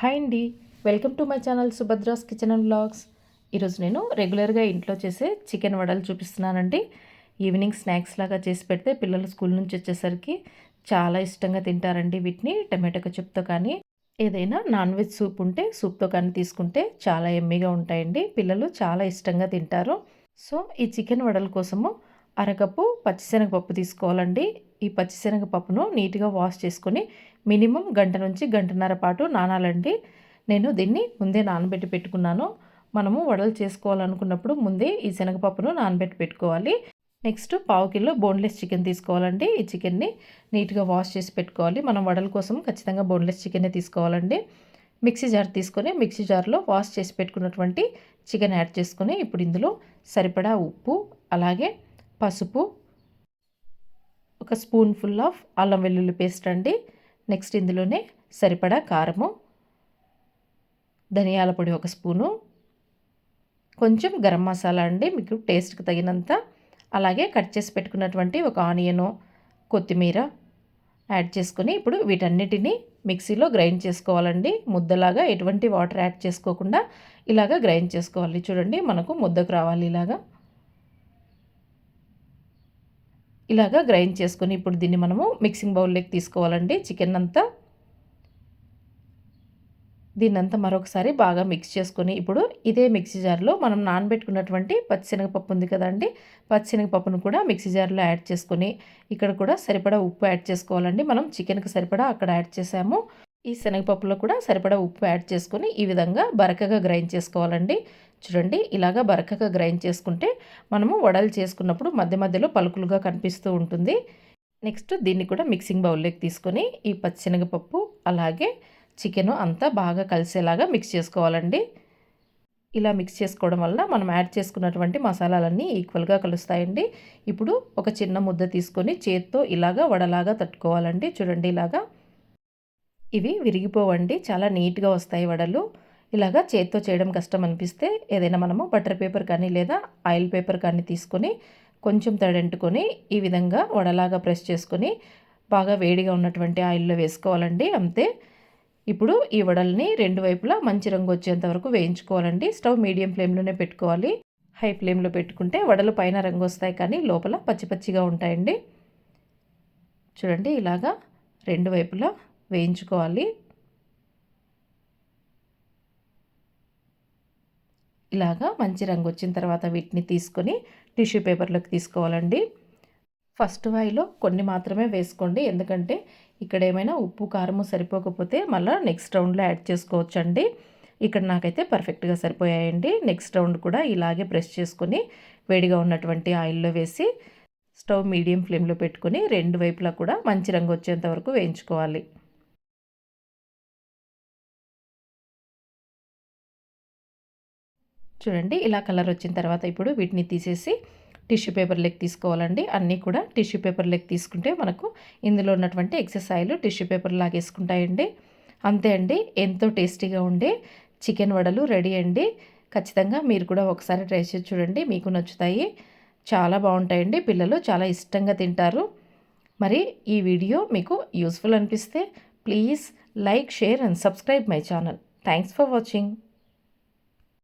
Hi అండి. Welcome to my channel Subhadra's kitchen and blogs. ఈరోజు నేను రెగ్యులర్గా ఇంట్లో చేసే చికెన్ వడలు చూపిస్తున్నానండి. ఈవినింగ్ స్నాక్స్ లాగా చేసి పెడితే పిల్లలు స్కూల్ నుంచి వచ్చేసరికి చాలా ఇష్టంగా తింటారండి వీటిని టమాటో కచప్తో కానీ ఏదైనా నాన్ వెజ్ సూప్ ఉంటే సూప్తో కానీ తీసుకుంటే చాలా ఎమ్మీగా ఉంటాయండి. పిల్లలు చాలా ఇష్టంగా తింటారు. సో ఈ చికెన్ వడల కోసము అరకప్పు పచ్చిశనగపప్పు తీసుకోవాలండి. ఈ పచ్చిశనగపప్పును నీట్గా వాష్ చేసుకొని మినిమం గంట నుంచి గంటన్నర పాటు నానాలండి. నేను దీన్ని ముందే నానబెట్టి పెట్టుకున్నాను. మనము వడలు చేసుకోవాలనుకున్నప్పుడు ముందే ఈ శనగపప్పును నానబెట్టి పెట్టుకోవాలి. నెక్స్ట్ పావు కిలో బోన్లెస్ చికెన్ తీసుకోవాలండి. ఈ చికెన్ని నీట్గా వాష్ చేసి పెట్టుకోవాలి. మనం వడల కోసం ఖచ్చితంగా బోన్లెస్ చికెనే తీసుకోవాలండి. మిక్సీ జార్ తీసుకొని మిక్సీ జార్లో వాష్ చేసి పెట్టుకున్నటువంటి చికెన్ యాడ్ చేసుకొని ఇప్పుడు ఇందులో సరిపడా ఉప్పు అలాగే పసుపు ఒక స్పూన్ ఫుల్ ఆఫ్ అల్లం వెల్లుల్లి పేస్ట్ అండి. నెక్స్ట్ ఇందులోనే సరిపడా కారము ధనియాల పొడి ఒక స్పూను కొంచెం గరం మసాలా అండి మీకు టేస్ట్కి తగినంత. అలాగే కట్ చేసి పెట్టుకున్నటువంటి ఒక ఆనియను కొత్తిమీర యాడ్ చేసుకొని ఇప్పుడు వీటన్నిటిని మిక్సీలో గ్రైండ్ చేసుకోవాలండి. ముద్దలాగా ఎటువంటి వాటర్ యాడ్ చేసుకోకుండా ఇలాగ గ్రైండ్ చేసుకోవాలి. చూడండి మనకు ముద్దకు రావాలి ఇలాగా. ఇలాగా గ్రైండ్ చేసుకొని ఇప్పుడు దీన్ని మనము మిక్సింగ్ బౌల్లోకి తీసుకోవాలండి. చికెన్ అంతా దీన్నంతా మరొకసారి బాగా మిక్స్ చేసుకొని ఇప్పుడు ఇదే మిక్సీ జార్లో మనం నానబెట్టుకున్నటువంటి పచ్చిశనగపప్పు ఉంది కదండి. పచ్చిశనగపప్పును కూడా మిక్సీ జార్లో యాడ్ చేసుకొని ఇక్కడ కూడా సరిపడా ఉప్పు యాడ్ చేసుకోవాలండి. మనం చికెన్కి సరిపడా అక్కడ యాడ్ చేసాము. ఈ శనగపప్పులో కూడా సరిపడా ఉప్పు యాడ్ చేసుకొని ఈ విధంగా బరకగా గ్రైండ్ చేసుకోవాలండి. చూడండి ఇలాగా బరకగా గ్రైండ్ చేసుకుంటే మనము వడలు చేసుకున్నప్పుడు మధ్య మధ్యలో పలుకులుగా కనిపిస్తూ ఉంటుంది. నెక్స్ట్ దీన్ని కూడా మిక్సింగ్ బౌల్లోకి తీసుకొని ఈ పచ్చిశనగపప్పు అలాగే చికెను అంతా బాగా కలిసేలాగా మిక్స్ చేసుకోవాలండి. ఇలా మిక్స్ చేసుకోవడం వల్ల మనం యాడ్ చేసుకున్నటువంటి మసాలాలన్నీ ఈక్వల్గా కలుస్తాయండి. ఇప్పుడు ఒక చిన్న ముద్ద తీసుకొని చేత్తో ఇలాగా వడలాగా తట్టుకోవాలండి. చూడండి ఇలాగా ఇవి విరిగిపోవండి చాలా నీట్గా వస్తాయి వడలు. ఇలాగా చేత్తో చేయడం కష్టం అనిపిస్తే ఏదైనా మనము బటర్ పేపర్ కానీ లేదా ఆయిల్ పేపర్ కానీ తీసుకొని కొంచెం తడంటుకొని ఈ విధంగా వడలాగా ప్రెస్ చేసుకొని బాగా వేడిగా ఉన్నటువంటి ఆయిల్లో వేసుకోవాలండి అంతే. ఇప్పుడు ఈ వడల్ని రెండు వైపులా మంచి రంగు వచ్చేంత వరకు వేయించుకోవాలండి. స్టవ్ మీడియం ఫ్లేమ్లోనే పెట్టుకోవాలి. హై ఫ్లేమ్లో పెట్టుకుంటే వడలు పైన రంగు వస్తాయి కానీ లోపల పచ్చి పచ్చిగా ఉంటాయండి. చూడండి ఇలాగా రెండు వైపులా వేయించుకోవాలి. ఇలాగా మంచి రంగు వచ్చిన తర్వాత వీటిని తీసుకొని టిష్యూ పేపర్లోకి తీసుకోవాలండి. ఫస్ట్ వాయిలో కొన్ని మాత్రమే వేసుకోండి. ఎందుకంటే ఇక్కడ ఏమైనా ఉప్పు కారము సరిపోకపోతే మళ్ళీ నెక్స్ట్ రౌండ్లో యాడ్ చేసుకోవచ్చండి. ఇక్కడ నాకైతే పర్ఫెక్ట్గా సరిపోయాయండి. నెక్స్ట్ రౌండ్ కూడా ఇలాగే ప్రెస్ చేసుకొని వేడిగా ఉన్నటువంటి ఆయిల్లో వేసి స్టవ్ మీడియం ఫ్లేమ్లో పెట్టుకొని రెండు వైపులా కూడా మంచి రంగు వచ్చేంత వరకు వేయించుకోవాలి. చూడండి ఇలా కలర్ వచ్చిన తర్వాత ఇప్పుడు వీటిని తీసేసి టిష్యూ పేపర్ లెక్ తీసుకోవాలండి. అన్నీ కూడా టిష్యూ పేపర్ లెక్ తీసుకుంటే మనకు ఇందులో ఉన్నటువంటి ఎక్సెస్ ఆయిల్ టిష్యూ పేపర్ లాగేసుకుంటాయండి. అంతే అండి ఎంతో టేస్టీగా ఉండే చికెన్ వడలు రెడీ అండి. ఖచ్చితంగా మీరు కూడా ఒకసారి ట్రై చేసి చూడండి మీకు నచ్చుతాయి. చాలా బాగుంటాయండి పిల్లలు చాలా ఇష్టంగా తింటారు. మరి ఈ వీడియో మీకు యూస్ఫుల్ అనిపిస్తే please like share and subscribe my channel. Thanks for watching.